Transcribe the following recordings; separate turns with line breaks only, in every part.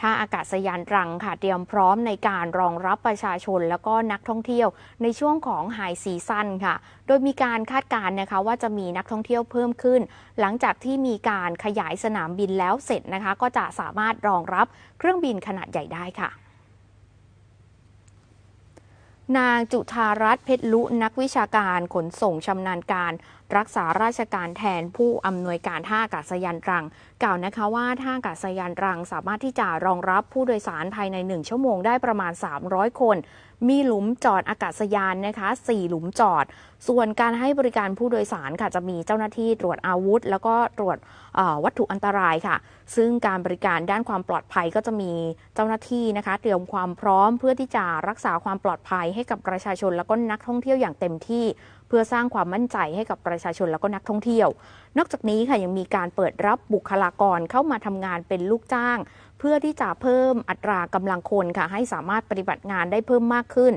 ท่าอากาศยานตรังค่ะเตรียมพร้อมในการรองรับประชาชน แล้วก็นักท่องเที่ยวในช่วงของไฮซีซั่นค่ะ โดยมีการคาดการณ์นะคะว่าจะมีนักท่องเที่ยวเพิ่มขึ้น หลังจากที่มีการขยายสนามบินแล้วเสร็จนะคะ ก็จะสามารถรองรับเครื่องบินขนาดใหญ่ได้ค่ะนางจุธารัตน์เพชรลุนักวิชาการขนส่งชำนาญการ รักษาราชการแทนผู้อำนวยการท่าอากาศยานตรัง กล่าวนะคะว่าท่าอากาศยานตรัง สามารถที่จะรองรับผู้โดยสารภายใน 1 ชั่วโมงได้ประมาณ 300 คน มีหลุมจอดอากาศยานนะคะ4หลุมจอด ส่วนการให้บริการผู้โดยสารค่ะจะมีเจ้าหน้าที่ตรวจอาวุธ แล้วก็ตรวจวัตถุอันตรายค่ะ ซึ่งการบริการด้านความปลอดภัยก็จะมีเจ้าหน้าที่นะคะ เตรียมความพร้อมเพื่อที่จะรักษาความปลอดภัยให้กับประชาชน แล้วก็นักท่องเที่ยวอย่างเต็มที่เพื่อสร้างความมั่นใจให้กับประชาชนแล้วก็นักท่องเที่ยว นอกจากนี้ค่ะยังมีการเปิดรับบุคลากรเข้ามาทำงานเป็นลูกจ้าง เพื่อที่จะเพิ่มอัตรากำลังคนค่ะให้สามารถปฏิบัติงานได้เพิ่มมากขึ้น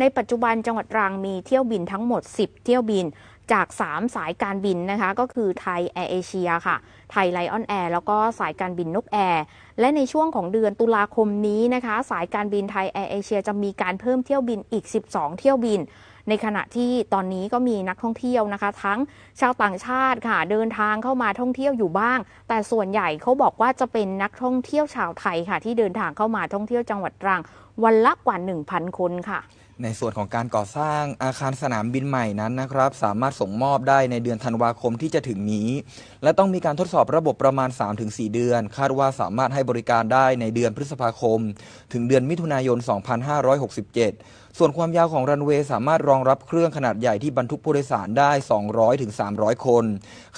ในปัจจุบันจังหวัดตรังมีเที่ยวบินทั้งหมด 10 เที่ยวบิน จาก 3 สายการบินนะคะก็คือไทยแอร์เอเชียค่ะ ไทยไลออนแอร์แล้วก็สายการบินนกแอร์และในช่วงของเดือนตุลาคมนี้นะคะ สายการบินไทยแอร์เอเชียจะมีการเพิ่มเที่ยวบินอีก 12 เที่ยวบิน ในขณะที่ตอนนี้ก็มีนักท่องเที่ยวนะคะ ทั้งชาวต่างชาติค่ะ เดินทางเข้ามาท่องเที่ยวอยู่บ้าง แต่ส่วนใหญ่เขาบอกว่าจะเป็นนักท่องเที่ยวชาวไทยค่ะ ที่เดินทางเข้ามาท่องเที่ยวจังหวัดตรังวันละกว่า 1,000 คนค่ะ
ในส่วนของการก่อสร้างอาคารสนามบินใหม่นั้นนะครับ สามารถส่งมอบได้ในเดือนธันวาคมที่จะถึงนี้ และต้องมีการทดสอบระบบประมาณ 3-4 เดือน คาดว่าสามารถให้บริการได้ในเดือนพฤษภาคม ถึงเดือนมิถุนายน 2567 ส่วนความยาวของรันเวย์สามารถรองรับเครื่องขนาดใหญ่ที่บรรทุกผู้โดยสารได้ 200-300 คน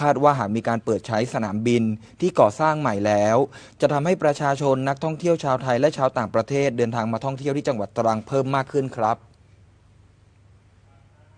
คาดว่าหากมีการเปิดใช้สนามบินที่ก่อสร้างใหม่แล้ว จะทำให้ประชาชนนักท่องเที่ยวชาวไทยและชาวต่างประเทศเดินทางมาท่องเที่ยวที่จังหวัดตรังเพิ่มมากขึ้นครับ